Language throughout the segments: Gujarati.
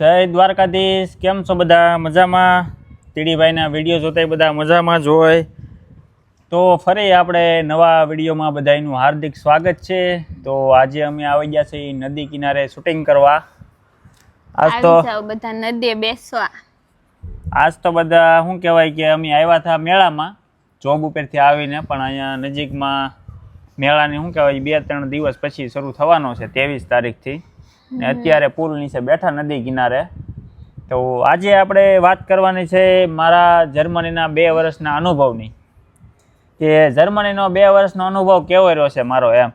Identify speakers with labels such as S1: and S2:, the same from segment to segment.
S1: જય દ્વારકાધીશ કેમ છો બધા? મજામાં? તીડીભાઈના વીડિયો જોતા બધા મજામાં જ હોય. તો ફરી આપણે નવા વિડીયોમાં બધાનું હાર્દિક સ્વાગત છે. તો આજે અમે આવી ગયા છીએ નદી કિનારે શૂટિંગ કરવા. આજ તો
S2: બધા નદીએ બેસવા.
S1: આજ તો બધા શું કહેવાય કે અમે આવ્યા હતા મેળામાં જોબ ઉપરથી આવીને પણ અહીંયા નજીકમાં મેળાની શું કહેવાય બે ત્રણ દિવસ પછી શરૂ થવાનો છે ત્રેવીસ તારીખથી. ને અત્યારે પુલ નીચે બેઠા નદી કિનારે. તો આજે આપણે વાત કરવાની છે મારા જર્મનીના બે વર્ષના અનુભવની. કે જર્મનીનો બે વર્ષનો અનુભવ કેવો રહ્યો છે મારો એમ?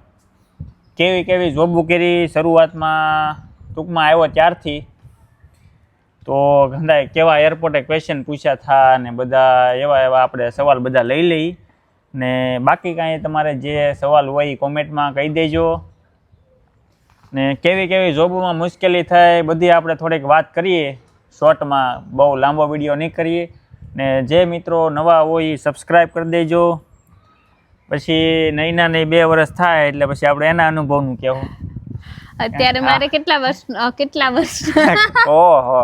S1: કેવી કેવી જોબ કરી શરૂઆતમાં ટૂંકમાં આવ્યો ત્યારથી? તો ઘણા કેવા એરપોર્ટે ક્વેશ્ચન પૂછ્યા હતા ને બધા એવા એવા આપણે સવાલ બધા લઈ લઈ. ને બાકી કાંઈ તમારે જે સવાલ હોય એ કોમેન્ટમાં કહી દેજો. ને કેવી કેવી જોબમાં મુશ્કેલી થાય બધી આપણે થોડીક વાત કરીએ. શોર્ટમાં બહુ લાંબો વીડિયો નહીં કરીએ. ને જે મિત્રો નવા હોય એ સબસ્ક્રાઈબ કરી દેજો. પછી નહીંના નહીં બે વર્ષ થાય એટલે પછી આપણે એના અનુભવનું કહેવું.
S2: અત્યારે મારે કેટલા વર્ષ કેટલા વર્ષ?
S1: ઓહો.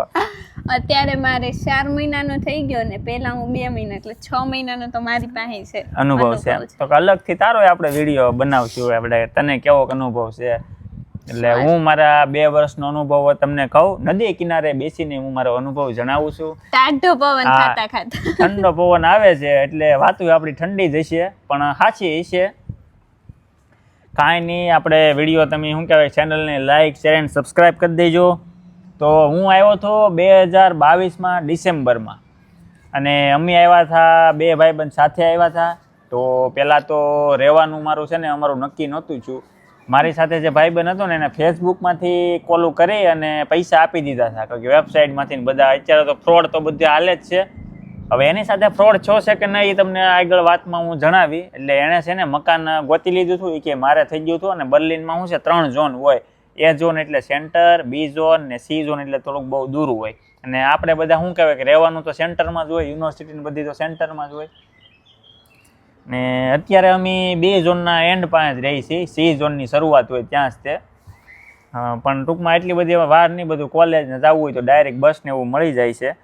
S2: અત્યારે મારે ચાર મહિનાનો થઈ ગયો ને પહેલા હું બે મહિના એટલે છ મહિનાનો તો મારી પાસે છે.
S1: અનુભવ છે તો અલગથી તારો આપણે વીડિયો બનાવશું આપણે. તને કેવો અનુભવ છે? એટલે હું મારા બે વર્ષનો અનુભવ તમને કહું. નદી કિનારે બેસીને હું મારો અનુભવ જણાવું છું.
S2: ઠંડો પવન ખાતા ખાતા.
S1: ઠંડો પવન આવે છે એટલે વાતું આપણી ઠંડી જશે પણ સાચી હશે કાંઈ નહીં આપણે વીડિયો તમે શું કહેવાય ચેનલને લાઇક શેર એન્ડ સબસ્ક્રાઈબ કરી દેજો. તો હું આવ્યો હતો બે હજાર બાવીસમાં ડિસેમ્બરમાં. અને અમે આવ્યા હતા બે ભાઈબંધ સાથે આવ્યા હતા તો પહેલાં તો રહેવાનું મારું છે ને અમારું નક્કી નહોતું છું મારી સાથે જે ભાઈબંધ હતો ને એને ફેસબુકમાંથી કોલું કરી અને પૈસા આપી દીધા હતા. કારણ કે વેબસાઇટમાંથી બધા, અત્યારે તો ફ્રોડ તો બધે હાલે જ છે. હવે એની સાથે ફ્રોડ છો છે કે નહીં એ તમને આગળ વાતમાં હું જણાવી. એટલે એણે છે ને મકાન ગોતી લીધું હતું. એ કે મારે થઈ ગયું હતું અને બર્લિનમાં શું છે, ત્રણ ઝોન હોય. એ ઝોન એટલે સેન્ટર બી ઝોન ને સી ઝોન એટલે થોડુંક બહુ દૂર હોય. અને આપણે બધા શું કહેવાય કે રહેવાનું તો સેન્ટરમાં જ હોય યુનિવર્સિટીની બધી તો સેન્ટરમાં જ હોય. ને અત્યારે અમે બે ઝોનના એન્ડ પાસે જ રહી છીએ. સી ઝોનની શરૂઆત હોય ત્યાં જ તે. પણ ટૂંકમાં એટલી બધી વાર નહીં, બધું કોલેજને જવું હોય તો ડાયરેક્ટ બસ ને એવું મળી જાય છે.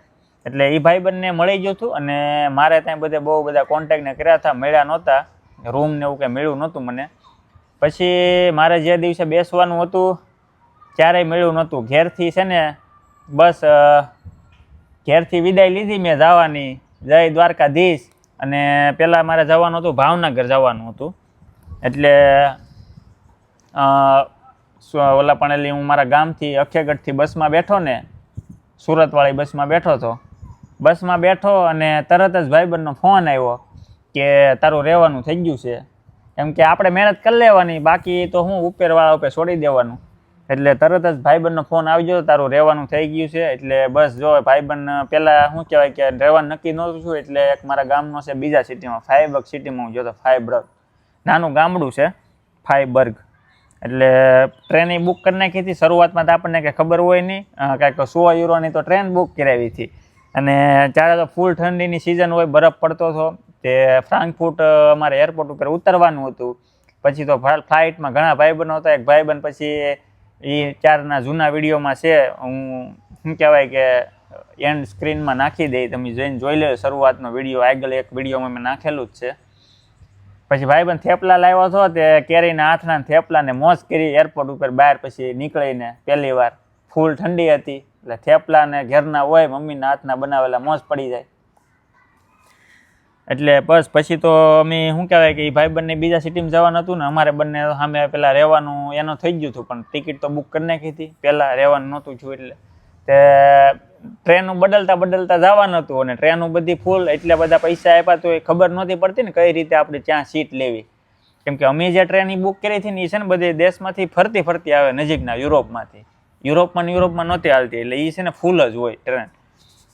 S1: એટલે એ ભાઈબંધને મળી ગયું હતું અને મારે ત્યાં બધે બહુ બધા કોન્ટેક્ટને કર્યા હતા, મળ્યા નહોતા. રૂમ ને એવું કંઈ મળ્યું નહોતું મને. પછી મારે જે દિવસે બેસવાનું હતું, ક્યારેય મળ્યું નહોતું. ઘેરથી છે ને બસ ઘેરથી વિદાય લીધી મેં જવાની. જય દ્વારકાધીશ. અને પહેલાં મારે જવાનું હતું, ભાવનગર જવાનું હતું. એટલે ઓલા પણ એટલે હું મારા ગામથી, અખેગઢથી બસમાં બેઠો ને, સુરતવાળી બસમાં બેઠો હતો બસમાં બેઠો અને તરત જ ભાઈબંધનો ફોન આવ્યો કે તારું રહેવાનું થઈ ગયું છે. એમ કે આપણે મહેનત કરી લેવાની, બાકી તો હું ઉપરવાળા ઉપર છોડી દેવાનું. એટલે તરત જ ભાઈબંધનો ફોન આવી ગયો, તારું રહેવાનું થઈ ગયું છે. એટલે બસ જો ભાઈબંધ પહેલાં શું કહેવાય કે રહેવાનું નક્કી નહોતું છું એટલે એક મારા ગામનો છે બીજા સિટીમાં ફાઈબર્ગ સિટીમાં હું જોતો ફાઈબર્ગ નાનું ગામડું છે ફાઈબર્ગ એટલે ટ્રેન બુક કરી નાખી શરૂઆતમાં તો આપણને કંઈ ખબર હોય નહીં. કાંઈક સો યુરોની તો ટ્રેન બુક કરાવી હતી. અને ત્યારે તો ફૂલ ઠંડીની સિઝન હોય, બરફ પડતો હતો. તે ફ્રાન્કફૂટ અમારે એરપોર્ટ ઉપર ઉતરવાનું હતું. પછી તો ફ્લાઇટમાં ઘણા ભાઈબંધો હતા. એક ભાઈબંધ પછી એ ચારના જૂના વિડીયોમાં છે, હું શું કહેવાય કે એન્ડ સ્ક્રીનમાં નાખી દઈ તમે જોઈને જોઈ લો શરૂઆતનો વીડિયો, આગળ એક વિડીયોમાં મેં નાખેલું જ છે. પછી ભાઈ પણ થેપલા લાવ્યો હતો, તે કેરીના હાથના થેપલાને મોજ કરી એરપોર્ટ ઉપર બહાર પછી નીકળીને પહેલી વાર. ફૂલ ઠંડી હતી, એટલે થેપલાને ઘેરના હોય, મમ્મીના હાથના બનાવેલા મોજ પડી જાય. એટલે બસ, પછી તો અમે શું કહેવાય કે એ ભાઈબંધને બીજા સિટીમાં જવાનું હતું ને, અમારે બંને સામે પેલા રહેવાનું એનો થઈ ગયું હતું, પણ ટિકિટ તો બુક કરી નાખી હતી. પહેલાં રહેવાનું નહોતું છું એટલે. તે ટ્રેનું બદલતા બદલતા જવાનું હતું અને ટ્રેનું બધી ફૂલ એટલા બધા પૈસા આપ્યા તો એ ખબર નહોતી પડતી ને કઈ રીતે આપણે ત્યાં સીટ લેવી. કેમ કે અમે જે ટ્રેન બુક કરી હતી ને એ છે ને બધી દેશમાંથી ફરતી ફરતી આવે નજીકના યુરોપમાંથી. યુરોપમાં યુરોપમાં નહોતી હાલતી, એટલે એ છે ને ફૂલ જ હોય ટ્રેન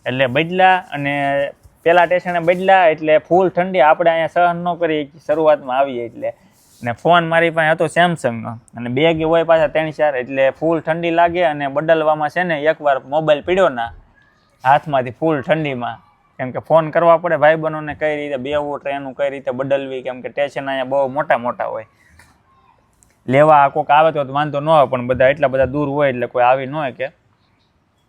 S1: એટલે બદલા અને પેલા સ્ટેશને બદલા એટલે ફૂલ ઠંડી આપણે અહીંયા સહન ન કરી શરૂઆતમાં આવીએ એટલે. ને ફોન મારી પાસે હતો સેમસંગનો અને બેગ હોય પાછા ત્રણ ચાર, એટલે ફૂલ ઠંડી લાગે અને બદલવામાં છે ને એકવાર મોબાઈલ પીડ્યો ના, હાથમાંથી ફૂલ ઠંડીમાં. કેમ કે ફોન કરવા પડે ભાઈબંધોને કઈ રીતે બેવું ટ્રેનું કઈ રીતે બદલવી, કેમ કે સ્ટેશન અહીંયા બહુ મોટા મોટા હોય. લેવા કોક આવે તો વાંધો ન હોય પણ બધા એટલા બધા દૂર હોય એટલે કોઈ આવી ન હોય કે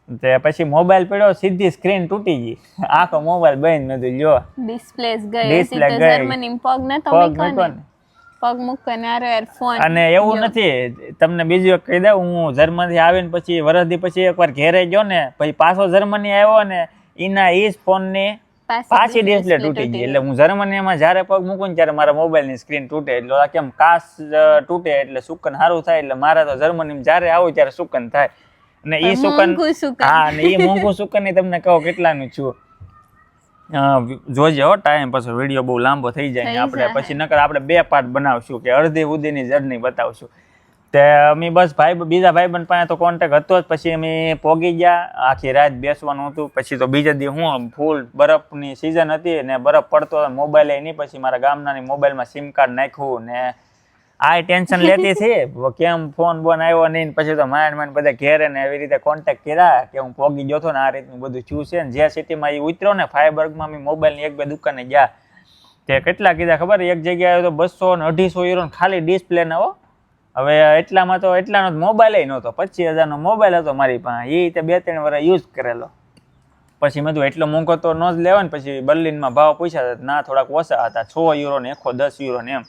S1: તે પછી મોબાઈલ પડ્યો સીધી સ્ક્રીન તૂટી ગઈ. આખો મોબાઈલ બંધ નતો જો.
S2: ડિસ્પ્લે ગઈ ડિસ્પ્લે
S1: ગઈ.
S2: જર્મની પગ ને. પગ મૂકીને હારો યાર ફોન
S1: અને એવું નથી. તમને બીજું એક કહી દઉં હું જર્મનથી આવીને પછી વરસથી પછી એકવાર ઘેરે ગયો ને પછી પાછો જર્મની આવ્યો ને એના એ જ ફોનની પાછી ડિસ્પ્લે તૂટી ગઈ. એટલે હું જર્મનીમાં જ્યારે પગ મૂકું ને ત્યારે મારા મોબાઈલની સ્ક્રીન તૂટે. એટલે આ કેમ કાસ તૂટે? એટલે સુકન સારું થાય. એટલે મારા તો જર્મનીમાં જ્યારે આવું ત્યારે સુકન થાય. અને એ સુકન હા ને એ મોંઘું સુકનની તમને કહો કેટલાનું છું. જોજો ટાઈમ પછી વીડિયો બહુ લાંબો થઈ જાય આપણે પછી નકર આપણે બે પાર્ટ બનાવશું કે અડધી ઉદીની જર્ની બતાવશું. તે અમે બસ ભાઈ બીજા ભાઈબંધ પાસે તો કોન્ટેક હતો જ પછી અમે પોગી ગયા આખી રાત બેસવાનું હતું પછી તો બીજા દી હું ફૂલ બરફની સિઝન હતી ને બરફ પડતો મોબાઈલ નહીં પછી મારા ગામના મોબાઈલમાં સિમ કાર્ડ નાખ્યું ને આ ટેન્શન લેતી હતી કેમ ફોન બોન આવ્યો નહીં? પછી તો માંડ માંડ બધા ઘેરે ને એવી રીતે કોન્ટેક્ટ કર્યા કે હું પોગી ગયો ને આ રીતનું બધું થયું છે ને જે સિટીમાં એ ઉતર્યો ને ફાયબર્ગમાં અમે મોબાઈલની એક બે દુકાને ગયા. તે કેટલા કીધા ખબર? એક જગ્યાએ તો બસો ને અઢીસો યુરો ખાલી ડિસ્પ્લે ના હો. હવે એટલામાં તો એટલાનો મોબાઈલ નહોતો. પચીસ હજારનો મોબાઈલ હતો મારી પાસે. એ તે બે ત્રણ વર્ષ યુઝ કરેલો. પછી મેં એટલો મોંઘો તો ન જ લેવાય ને. પછી બર્લિનમાં ભાવ પૂછ્યા ના, થોડાક ઓછા હતા. છ યુરો એકો દસ યુરો ને એમ.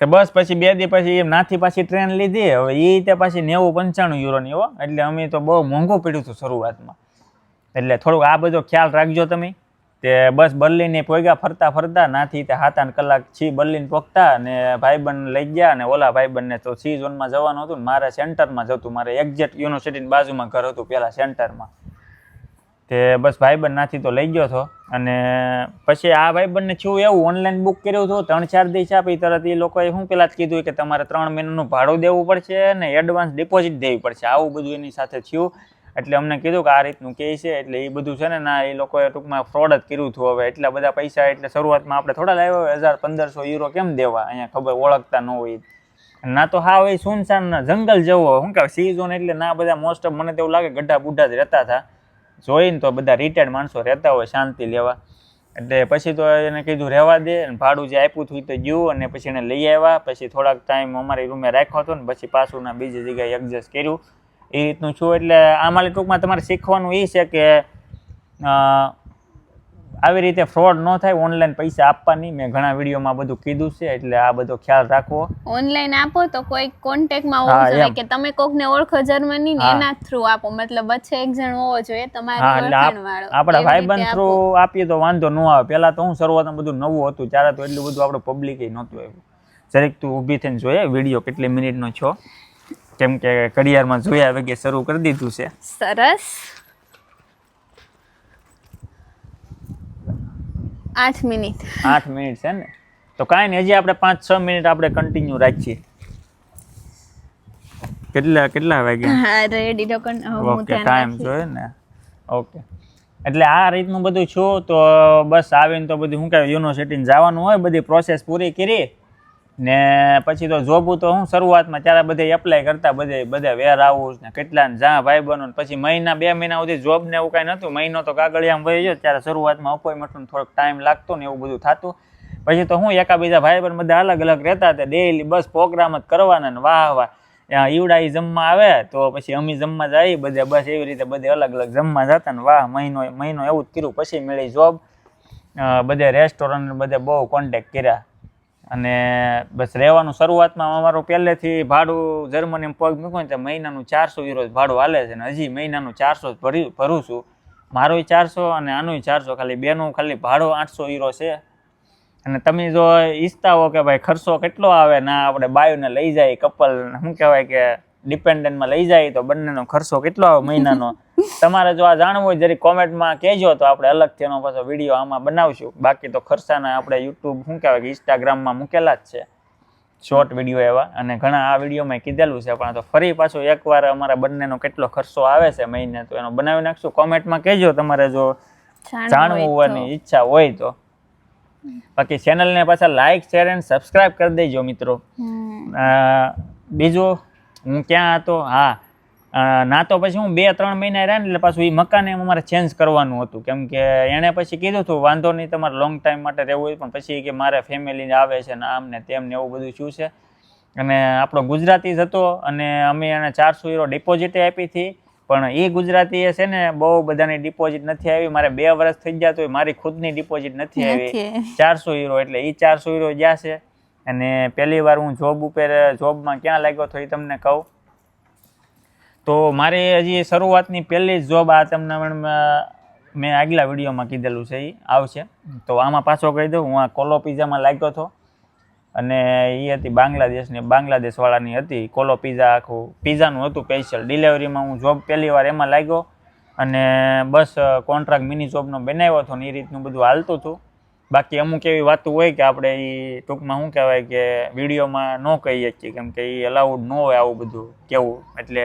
S1: તો બસ પછી બે દી પછી એમ નાથી પાછી ટ્રેન લીધી. હવે એ તે પાછી નેવું પંચાણું યુરોની હો. એટલે અમે તો બહુ મોંઘું પડ્યું હતું શરૂઆતમાં. એટલે થોડુંક આ બધો ખ્યાલ રાખજો તમે તે બસ બર્લિને પોગ્યા ફરતા ફરતા નાથી તે આઠ કલાક છી બર્લિન પહોંચતા અને ભાઈબંધ લઈ ગયા અને ઓલા ભાઈબંધને તો સી ઝોનમાં જવાનું હતું ને મારે સેન્ટરમાં જતું મારે એક્ઝેક્ટ યુનિવર્સિટીની બાજુમાં ઘર હતું પહેલાં સેન્ટરમાં. તે બસ ભાઈબંધ નાથી તો લઈ ગયો હતો અને પછી આ ભાઈબંધને થયું એવું ઓનલાઈન બુક કર્યું હતું, ત્રણ ચાર દિવસ આપી તરત એ લોકોએ શું પેલા જ કીધું કે તમારે ત્રણ મહિનાનું ભાડું દેવું પડશે ને એડવાન્સ ડિપોઝિટ દેવી પડશે. આવું બધું એની સાથે થયું. એટલે અમને કીધું કે આ રીતનું કે છે, એટલે એ બધું છે ને, ના એ લોકોએ ટૂંકમાં ફ્રોડ જ કર્યું હતું હવે. એટલા બધા પૈસા, એટલે શરૂઆતમાં આપણે થોડા લાવ્યા હોય, હજાર પંદરસો યુરો કેમ દેવા? અહીંયા ખબર ઓળખતા ન હોય. ના તો હા હોય સુનસાન જંગલ જેવો, શું કહેવાય સી ઝોન એટલે ના, બધા મોસ્ટ ઓફ મને તેવું લાગે ગઢા બુઢા જ રહેતા હતા. જોઈને તો બધા રિટાયર્ડ માણસો રહેતા હોય શાંતિ લેવા. એટલે પછી તો એને કીધું, રહેવા દે. અને ભાડું જે આપ્યું હતું તો ગયું અને પછી એને લઈ આવ્યા. પછી થોડાક ટાઈમ અમારી રૂમે રાખ્યો હતો ને પછી પાછું ના બીજી જગ્યાએ એડજસ્ટ કર્યું. એ રીતનું છું. એટલે આમાં ટૂંકમાં તમારે શીખવાનું એ છે કે આવી રીતે ફ્રોડ ન થાય ઓનલાઈન પૈસા આપવાની. મેં ઘણા વિડીયોમાં બધું કીધું છે એટલે આ બધો ખ્યાલ રાખવો
S2: ઓનલાઈન આપો તો કોઈ કોન્ટેક્ટમાં હોવું જોઈએ કે તમે કોકને ઓળખો જર્મની ને. એના થ્રુ આપો. મતલબ વચ્ચે એક જણ હોવો જોઈએ તમારા ઓળખાણ વાળો
S1: આપણા ભાઈબંધ થ્રુ આપીએ તો વાંધો ન આવે. પહેલા તો હું શરૂઆતમાં બધું નવું હતું ત્યારે તો એટલું બધું આપણું પબ્લિક નહોતું આવ્યું જરીક તું ઊભી થઈને જોઈએ વીડિયો કેટલી મિનિટનો છો? કેમ કે ઘડિયાળમાં જોયા વગેરે શરૂ કરી દીધું છે.
S2: સરસ. આઠ મિનિટ.
S1: આઠ મિનિટ છે ને? તો કાંઈ નહીં હજી આપણે પાંચ છ મિનિટ આપણે કન્ટિન્યુ રાખીએ. કેટલા કેટલા વાગ્યા?
S2: રેડી
S1: ઓકે ટાઈમ જોઈએ ને? ઓકે એટલે આ રીતનું બધું છું તો બસ આવીને તો બધું શું કહેવાય યુનિવર્સિટીને જવાનું હોય બધી પ્રોસેસ પૂરી કરી ને પછી તો જોબ તો હું શરૂઆતમાં ત્યારે બધે એપ્લાય કરતા બધે બધે વેર હાઉસ ને કેટલા ને જ્યાં ભાઈ બનો પછી મહિના, બે મહિના સુધી જોબ ને એવું કાંઈ નહોતું. મહિનો તો કાગળિયામાં વહી ગયો, ત્યારે શરૂઆતમાં અપોઇન્ટમેન્ટનો થોડોક ટાઈમ લાગતો ને એવું બધું થતું. પછી તો હું એકાબીજા ભાઈ બહેન બધા અલગ અલગ રહેતા હતા. ડેઈલી બસ પ્રોગ્રામ જ કરવાના ને વાહ વાહ. ઈવડા જમવા આવે, તો પછી અમે જમવા જઈએ બધે બસ એવી રીતે બધે અલગ અલગ જમવા જતા ને વાહ, મહિનો મહિનો એવું જ કર્યું. પછી મળી જોબ બધે રેસ્ટોરન્ટ બધે બહુ કોન્ટેક્ટ કર્યા. અને બસ રહેવાનું શરૂઆતમાં અમારું પહેલેથી ભાડું જર્મની પગ મૂક્યું ને તો મહિનાનું ચારસો યુરો ભાડું હાલે છે ને હજી મહિનાનું ચારસો ભરી ભરું છું. મારુંય ચારસો અને આનુંય ચારસો. ખાલી બેનું ખાલી ભાડું આઠસો યુરો છે. અને તમે જો ઈચ્છતા હો કે ભાઈ ખર્ચો કેટલો આવે ના આપણે બાયુને લઈ જાય કપલ શું કહેવાય કે ડિપેન્ડન્ટમાં લઈ જાય તો બંનેનો ખર્ચો કેટલો આવે મહિનાનો? તમારે જો આ જાણવું હોય જરી કોમેન્ટમાં કહેજો તો આપણે અલગથી એનો પાછો વીડિયો આમાં બનાવશું. બાકી તો ખર્ચાના આપણે યુટ્યુબ શું કહેવાય કે ઇન્સ્ટાગ્રામમાં મૂકેલા જ છે. શોર્ટ વીડિયો એવા. અને ઘણા આ વિડીયોમાં કીધેલું છે પણ તો ફરી પાછું એકવાર અમારા બંનેનો કેટલો ખર્ચો આવે છે મહિને તો એનો બનાવી નાખશું. કોમેન્ટમાં કહેજો તમારે જો જાણવું ઈચ્છા હોય તો. બાકી ચેનલને પાછા લાઈક શેર એન્ડ સબસ્ક્રાઇબ કરી દેજો મિત્રો. બીજું હું ક્યાં હતો? હા. ના તો પછી હું બે ત્રણ મહિના રહ્યા ને એટલે પાછું એ મકાન એમ અમારે ચેન્જ કરવાનું હતું. કેમ કે એણે પછી કીધું હતું વાંધો નહીં તમારે લોંગ ટાઈમ માટે રહેવું હોય પણ પછી કે મારે ફેમિલી આવે છે ને આમ ને તેમ ને એવું બધું શું છે? અને આપણો ગુજરાતી જ હતો અને અમે એને ચારસો યુરો ડિપોઝિટે આપી હતી. પણ એ ગુજરાતી એ છે ને બહુ બધાની ડિપોઝિટ નથી આવી. મારે બે વર્ષ થઈ ગયા તો મારી ખુદની ડિપોઝિટ નથી આવી. ચારસો યુરો એટલે એ ચારસો યુરો જ્યાં છે. અને પહેલી વાર હું જોબ ઉપર જોબમાં ક્યાં લાગ્યો તો એ તમને કહું. તો મારી હજી શરૂઆતની પહેલી જ જોબ આ તમને મેં આગલા વિડીયોમાં કીધેલું છે એ આવશે. તો આમાં પાછો કહી દઉં, હું આ કોલો પિઝામાં લાગ્યો હતો. અને એ હતી બાંગ્લાદેશની, બાંગ્લાદેશવાળાની હતી કોલો પિઝા આખું. પીઝાનું હતું સ્પેશિયલ ડિલિવરીમાં હું જોબ પહેલી વાર એમાં લાગ્યો અને બસ કોન્ટ્રાક્ટ મિની જોબનો બનાવ્યો હતો ને એ રીતનું બધું હાલતું હતું. બાકી અમુક એવી વાતો હોય કે આપણે એ ટૂંકમાં શું કહેવાય કે વિડીયોમાં ન કહીએ છીએ, કેમ કે એ અલાઉડ ન હોય આવું બધું કેવું. એટલે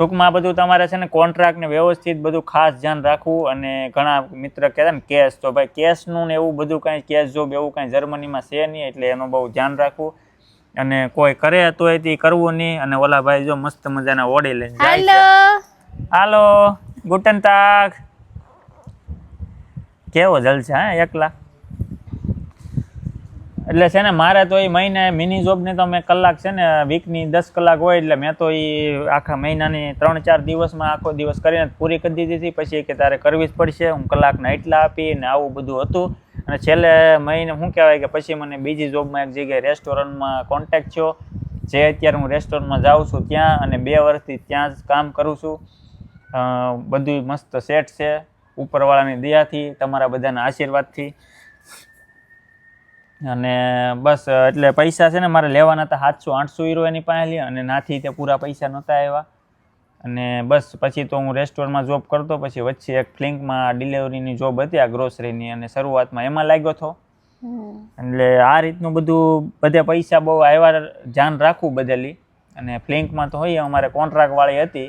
S1: ટૂંકમાં બધું તમારે છે ને કોન્ટ્રાક્ટ ને વ્યવસ્થિત બધું ખાસ ધ્યાન રાખવું અને ઘણા મિત્ર કહેતા ને કેશ તો ભાઈ કેશનું ને એવું બધું કાંઈ કેશ જોબ એવું કાંઈ જર્મનીમાં છે નહીં એટલે એનું બહુ ધ્યાન રાખવું. અને કોઈ કરે તો એ કરવું નહીં અને ઓલા ભાઈ જો મસ્ત મજાના ઓડી લઈને
S2: હાલો.
S1: હાલો ગુટન તાક કેવો જલસા હા એકલા? એટલે છે ને, મારે તો એ મહિને મિની જોબની તો મેં કલાક છે ને વીકની દસ કલાક હોય, એટલે મેં તો એ આખા મહિનાની ત્રણ ચાર દિવસમાં આખો દિવસ કરીને પૂરી કરી દીધી હતી. પછી કે તારે કરવી જ પડશે, હું કલાકના એટલા આપી ને આવું બધું હતું. અને છેલ્લે મહિને શું કહેવાય કે પછી મને બીજી જોબમાં એક જગ્યાએ રેસ્ટોરન્ટમાં કોન્ટેક્ટ થયો. જે અત્યારે હું રેસ્ટોરન્ટમાં જાઉં છું ત્યાં અને બે વર્ષથી ત્યાં જ કામ કરું છું. બધું મસ્ત સેટ છે. ઉપરવાળાની દયાથી, તમારા બધાના આશીર્વાદથી. અને બસ એટલે પૈસા છે ને મારે લેવાના હતા સાતસો આઠસો યુરો એની પાસે લે અને નાથી તે પૂરા પૈસા નહોતા આવ્યા. અને બસ પછી તો હું રેસ્ટોરન્ટમાં જોબ કરતો પછી વચ્ચે એક ફ્લિંકમાં ડિલિવરીની જોબ હતી આ ગ્રોસરીની અને શરૂઆતમાં એમાં લાગ્યો હતો. એટલે આ રીતનું બધું બધે પૈસા બહુ આવ્યા ધ્યાન રાખવું બદલી અને ફ્લિંકમાં તો હોય અમારે કોન્ટ્રાક્ટવાળી હતી.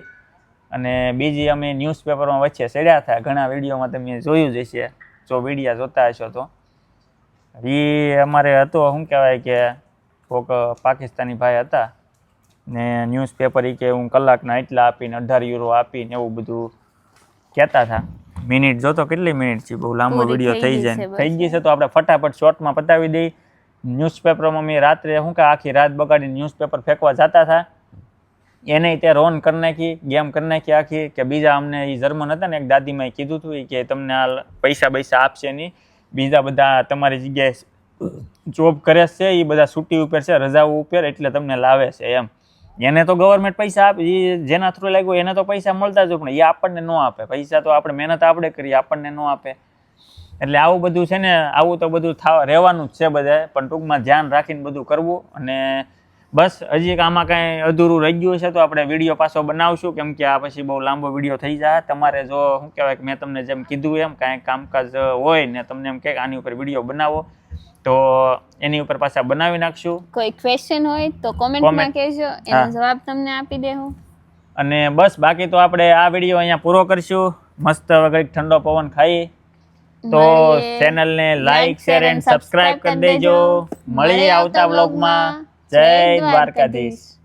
S1: અને બીજી અમે ન્યૂઝપેપરમાં વચ્ચે ચડ્યા હતા. ઘણા વિડીયોમાં તમે જોયું જ હશે. જો વિડીયા જોતા હશો તો. એ અમારે હતો શું કહેવાય કે કોક પાકિસ્તાની ભાઈ હતા. ને ન્યૂઝપેપર એ કે હું કલાકના એટલા આપીને અઢાર યુરો આપીને એવું બધું કહેતા હતા. મિનિટ જોતો કેટલી મિનિટ છે? બહુ લાંબો વીડિયો
S2: થઈ
S1: જાય. થઈ ગઈ છે તો આપણે ફટાફટ શોર્ટમાં પતાવી દઈ. ન્યૂઝપેપરમાં મેં રાત્રે શું કે આખી રાત બગાડી ન્યૂઝપેપર ફેંકવા જતા હતા. એને તે રોન કરી નાખી ગેમ કરી નાખી આખી કે બીજા અમને એ જર્મન હતા ને એક દાદીમાં કીધું હતું કે તમને આ પૈસા પૈસા આપશે નહીં. બીજા બધા તમારી જગ્યાએ જોબ કરે છે એ બધા છૂટી ઉપર છે રજાઓ ઉપર, એટલે તમને લાવે છે એમ. એને તો ગવર્મેન્ટ પૈસા આપે જેના થ્રુ લાગ્યું એને તો પૈસા મળતા જ પણ એ આપણને ન આપે. પૈસા તો આપણે મહેનત આપણે કરીએ, આપણને ન આપે. એટલે આવું બધું છે ને, આવું તો બધું રહેવાનું જ છે બધા પણ ટૂંકમાં ધ્યાન રાખીને બધું કરવું અને બસ હજી એક આમાં કાંઈ અધૂરું રહી ગયું છે તો આપણે વીડિયો પાછો બનાવશું. કેમ કે આ પછી બહુ લાંબો વીડિયો થઈ જાય. તમારે જો શું કહેવાય કે મેં તમને જેમ કીધું એમ કાંઈ કામકાજ હોય ને તમને એમ કે આની ઉપર વીડિયો બનાવો તો એની ઉપર પાછા બનાવી નાખશું.
S2: કોઈ ક્વેશ્ચન હોય તો કોમેન્ટમાં કહેજો. એનો જવાબ તમને આપી દેવું
S1: અને બસ બાકી તો આપણે આ વીડિયો અહીંયા પૂરો કરશું. મસ્ત વગર ઠંડો પવન ખાઈ. તો. ચેનલને લાઈક શેર એન્ડ સબસ્ક્રાઇબ
S2: કરી
S1: દેજો.
S2: દેજો.
S1: મળીએ આવતા બ્લોગમાં જય દ્વારકાધીશ.